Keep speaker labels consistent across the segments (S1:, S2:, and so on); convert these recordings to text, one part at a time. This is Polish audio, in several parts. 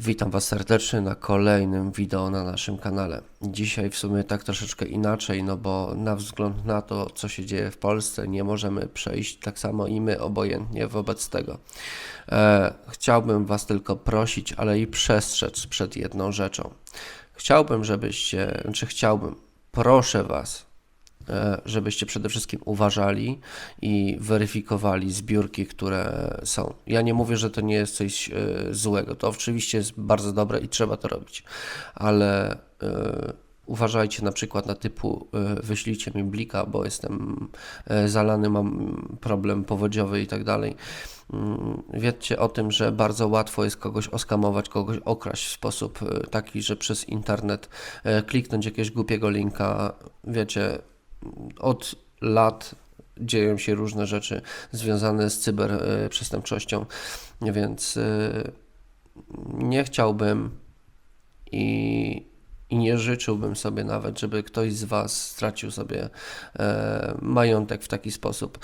S1: Witam Was serdecznie na kolejnym wideo na naszym kanale. Dzisiaj w sumie tak troszeczkę inaczej, no bo na wzgląd na to, co się dzieje w Polsce, nie możemy przejść tak samo i my obojętnie wobec tego. E, chciałbym Was tylko prosić, ale i przestrzec przed jedną rzeczą. Chciałbym, żebyście, czy chciałbym, proszę Was, żebyście przede wszystkim uważali i weryfikowali zbiórki, które są. Ja nie mówię, że to nie jest coś e, złego. To oczywiście jest bardzo dobre i trzeba to robić, ale e, uważajcie na przykład na typu e, wyślijcie mi blika, bo jestem e, zalany, mam problem powodziowy i tak dalej. Mm, Wiedzcie o tym, że bardzo łatwo jest kogoś oskamować, kogoś okraść w sposób e, taki, że przez internet e, kliknąć jakiegoś głupiego linka. Wiecie, od lat dzieją się różne rzeczy związane z cyberprzestępczością, więc y, nie chciałbym i, i nie życzyłbym sobie nawet, żeby ktoś z Was stracił sobie e, majątek w taki sposób.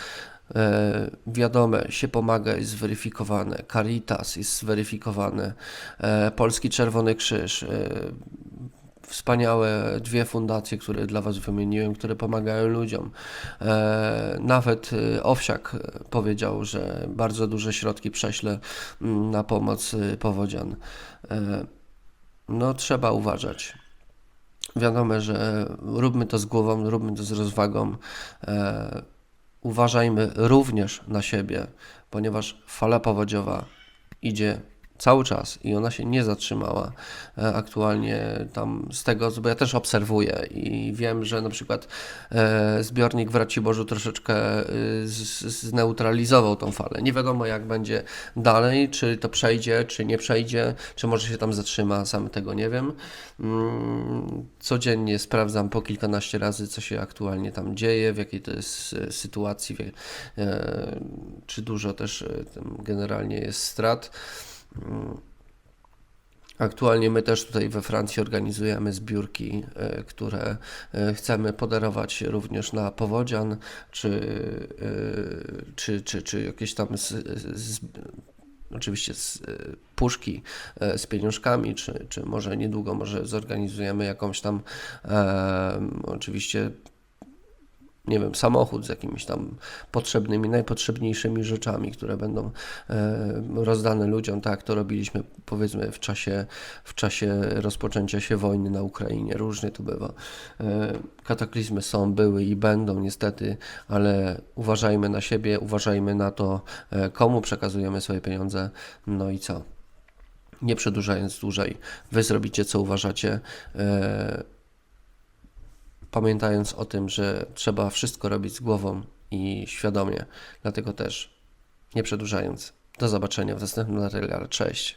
S1: E, wiadome, się pomaga, jest zweryfikowane, Caritas jest zweryfikowane, e, Polski Czerwony Krzyż, e, wspaniałe dwie fundacje, które dla Was wymieniłem, które pomagają ludziom. E, nawet e, Owsiak e, powiedział, że bardzo duże środki prześle mm, na pomoc powodzian. No, trzeba uważać. Wiadomo, że róbmy to z głową, róbmy to z rozwagą. Uważajmy również na siebie, ponieważ fala powodziowa idzie cały czas i ona się nie zatrzymała. E, Aktualnie tam z tego, bo ja też obserwuję i wiem, że na przykład e, zbiornik w Raciborzu troszeczkę e, zneutralizował tą falę. Nie wiadomo jak będzie dalej, czy to przejdzie, czy nie przejdzie, czy może się tam zatrzyma, sam tego nie wiem. Mm, Codziennie sprawdzam po kilkanaście razy, co się aktualnie tam dzieje, w jakiej to jest sytuacji, czy dużo też generalnie jest strat. Aktualnie my też tutaj we Francji organizujemy zbiórki, e, które e, chcemy podarować również na powodzian, czy, e, czy, czy, czy jakieś tam z, z, oczywiście z, puszki z pieniążkami, czy, czy może niedługo może zorganizujemy jakąś tam oczywiście nie wiem, samochód z jakimiś tam potrzebnymi, najpotrzebniejszymi rzeczami, które będą e, rozdane ludziom, tak to robiliśmy powiedzmy w czasie, w czasie rozpoczęcia się wojny na Ukrainie. Różnie to bywa. E, kataklizmy są, były i będą niestety, ale uważajmy na siebie, uważajmy na to, e, komu przekazujemy swoje pieniądze, no i co. Nie przedłużając dłużej, wy zrobicie co uważacie. Pamiętając o tym, że trzeba wszystko robić z głową i świadomie. Dlatego też, nie przedłużając, do zobaczenia w następnym materiale. Cześć.